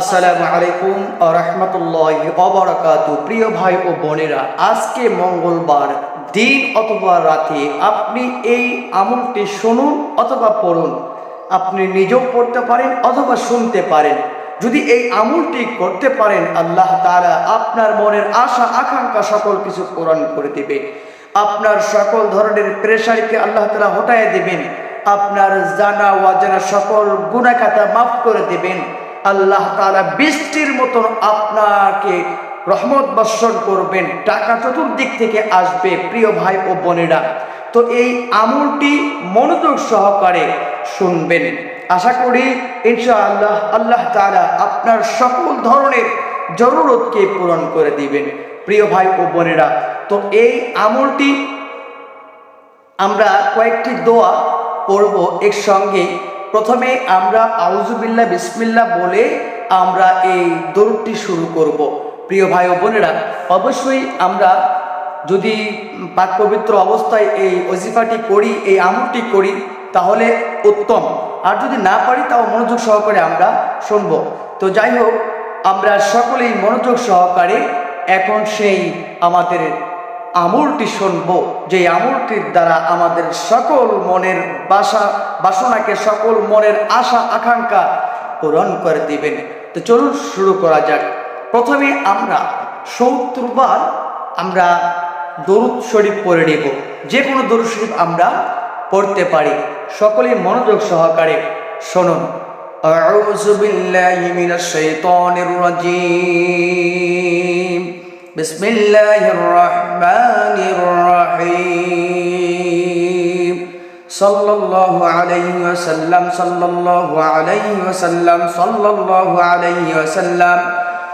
আসসালামু আলাইকুম রহমতুল্লাহ অবরাকাতু প্রিয় ভাই ও বোনেরা, আজকে মঙ্গলবার, দিন অথবা রাতে আপনি এই আমলটি শুনুন অথবা পড়ুন। আপনি নিজেও পড়তে পারেন অথবা শুনতে পারেন। যদি এই আমলটি করতে পারেন, আল্লাহ তারা আপনার মনের আশা, আকাঙ্ক্ষা সকল কিছু পূরণ করে দেবে। আপনার সকল ধরনের প্রেশারকে আল্লাহ তাআলা হটায় দেবেন। আপনার জানা অজানা সকল গুণাখাতা মাফ করে দিবেন। আল্লাহ তারা বৃষ্টির মতন আপনাকে রহমত বর্ষণ করবেন, টাকা চতুর্দিক থেকে আসবে প্রিয় ভাই ও বোনেরা। তো এই আমলটি মনোযোগ সহকারে শুনবেন। আশা করি ইনশাআল্লাহ আল্লাহ আল্লাহ তারা আপনার সকল ধরনের জরুরতকে পূরণ করে দিবেন, প্রিয় ভাই ও বোনেরা। তো এই আমলটি আমরা কয়েকটি দোয়া পড়ব এর সঙ্গে প্রথমে আমরা আউজুবিল্লাহ বিসমিল্লাহ বলে আমরা এই দৌড়টি শুরু করব। প্রিয় ভাই ও বোনেরা, অবশ্যই আমরা যদি পাক পবিত্র অবস্থায় এই ওজিফাটি করি এই আমলটি করি, তাহলে উত্তম। আর যদি না পারি, তাও মনোযোগ সহকারে আমরা শুনব। তো যাই হোক, আমরা সকলেই মনোযোগ সহকারে এখন সেই আমাদের আমলটি শুনব যে আমলটির দ্বারা আমাদের সকল মনের বাসা বাসনাকে সকল মনের আশা আকাঙ্ক্ষা পূরণ করে দিবেন তো চলুন শুরু করা যাক প্রথমে আমরা সত্তর বার আমরা দরুদ শরীফ পড়ে নেব যে কোনো দরুদ শরীফ আমরা পড়তে পারি সকলেই মনোযোগ সহকারে শুনুন أعوذ بالله من الشيطان الرجيم بسم الله الرحمن الرحيم صلى الله عليه وسلم صلى الله عليه وسلم صلى الله عليه وسلم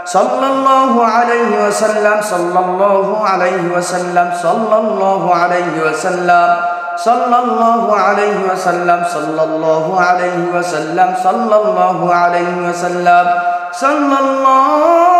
صلى الله عليه وسلم صلى الله عليه وسلم صلى الله عليه وسلم صلى الله عليه وسلم صلى الله عليه وسلم صلى الله عليه وسلم صلى الله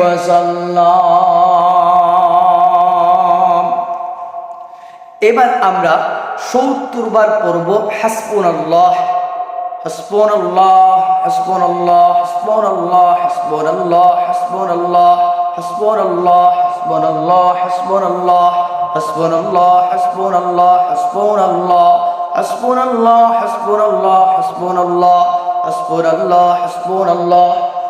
ওয়াসাল্লাম এবার আমরা সত্তর বার পড়ব হাসপুন আল্লাহ হাসপুন আল্লাহ হাসপুন আল্লাহ হাসপুন আল্লাহ হাসপুন আল্লাহ হাসপুন আল্লাহ হাসপুন আল্লাহ হাসপুন আল্লাহ হাসপুন আল্লাহ হাসপুন আল্লাহ হাসপুন আল্লাহ হাসপুন আল্লাহ হাসপুন আল্লাহ হাসপুন আল্লাহ হাসপুন আল্লাহ হাসপুন আল্লাহ হাসপুন আল্লাহ হাসপুন আল্লাহ হাসপুন আল্লাহ হাসপুন আল্লাহ হাসপুন আল্লাহ حسبنا الله حسبنا الله حسبنا الله حسبنا الله حسبنا الله حسبنا الله حسبنا الله حسبنا الله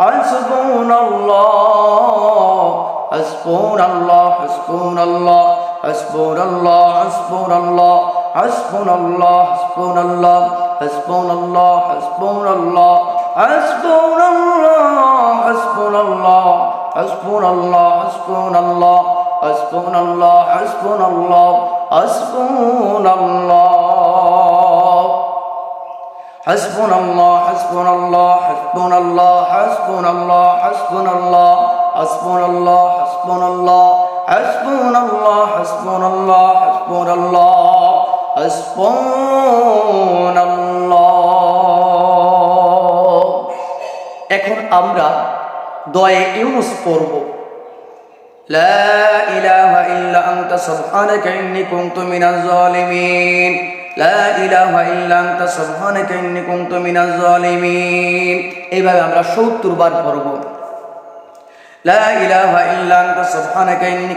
হাসবুনাল্লাহ হাসবুনাল্লাহ হাসবুনাল্লাহ হাসবুনাল্লাহ হাসবুনাল্লাহ হাসবুনাল্লাহ হাসবুনাল্লাহ হাসবুনাল্লাহ হাসবুনাল্লাহ হাসবুনাল্লাহ হাসবুনাল্লাহ হাসবুনাল্লাহ হাসবুনাল্লাহ হাসবুনাল্লাহ হাসবুনাল্লাহ হাসবুনাল্লাহ حسبنا الله حسبنا الله حسبنا الله حسبنا الله حسبنا الله حسبنا الله حسبنا الله حسبنا الله حسبنا الله حسبنا الله حسبنا الله এখন আমরা দয়ে ইউনুস পড়ব لا إله إلا أنت سبحانك إني كنت من الظالمين লা ইলাহা ইল্লা আনতা সুবহানাকা ইন্নী এইভাবে আমরা 70 বার পড়ব। লা ইলাহা ইল্লা আনতা সুবহানাকা ইন্নী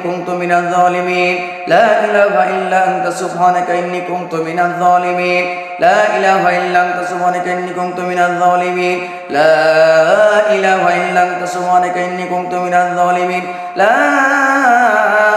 লা ইলাহা ইল্লা আনতা সুবহানাকা ইন্নী লা ইলাহা ইল্লা আনতা সুবহানাকা ইন্নী কুনতু মিনাজ লা ইলাহা ইল্লা আনতা সুবহানাকা ইন্নী কুনতু মিনাজ লা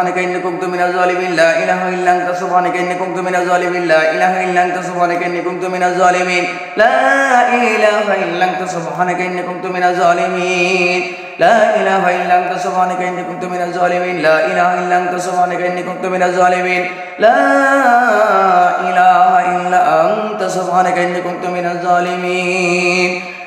সুবহানাকা ইন্নী কুনতু মিনাজ জালিমিন লা ইলাহা ইল্লা আনতা সুবহানাকা ইন্নী কুনতু মিনাজ জালিমিন লা ইলাহা ইল্লা আনতা সুবহানাকা ইন্নী কুনতু মিনাজ জালিমিন লা ইলাহা ইল্লা আনতা সুবহানাকা ইন্নী কুনতু মিনাজ জালিমিন لا إله إلا أنت سبحانك إني كنت من الظالمين لا إله إلا أنت سبحانك إني كنت من الظالمين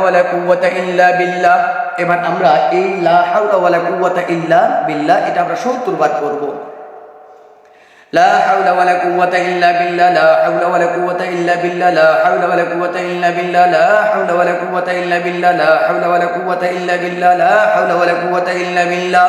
হাওলা ওয়ালা কুওয়াতা ইল্লা বিল্লাহ এবার আমরা এই লা হাওলা ওয়ালা কুওয়াতা ইল্লা বিল্লাহ এটা আমরা 70 বার করব لا حول ولا قوة إلا بالله لا حول ولا قوة إلا بالله لا حول ولا قوة إلا بالله لا حول ولا قوة إلا بالله لا حول ولا قوة إلا بالله لا حول ولا قوة إلا بالله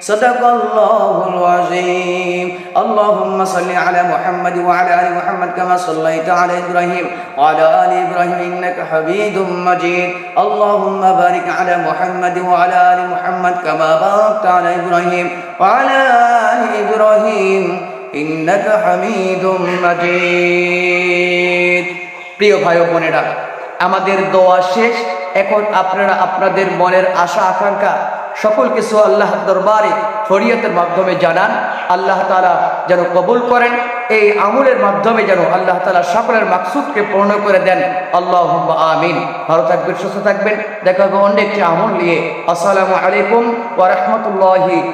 صدق الله العظيم اللهم صل على محمد وعلى ال محمد كما صليت على ابراهيم وعلى ال ابراهيم انك حميد مجيد اللهم بارك على محمد وعلى ال محمد كما باركت على ابراهيم وعلى ال ابراهيم انك حميد مجيد প্রিয় ভাই ও বোনেরা আমাদের দোয়া শেষ এখন আপনারা আপনাদের মনের আশা আকাঙ্ক্ষা সকল কিছু আল্লাহ দরবারে ফরিয়তের মাধ্যমে জানান। আল্লাহ তালা যেন কবুল করেন। এই আমলের মাধ্যমে যেন আল্লাহ তালা সকলের মাকসুদকে পূর্ণ করে দেন। আল্লাহ আমিন। ভালো থাকবেন, সুস্থ থাকবেন। দেখা হবে অন্য একটি আমল নিয়ে। আসসালামু আলাইকুম ওরহমতুল্লাহি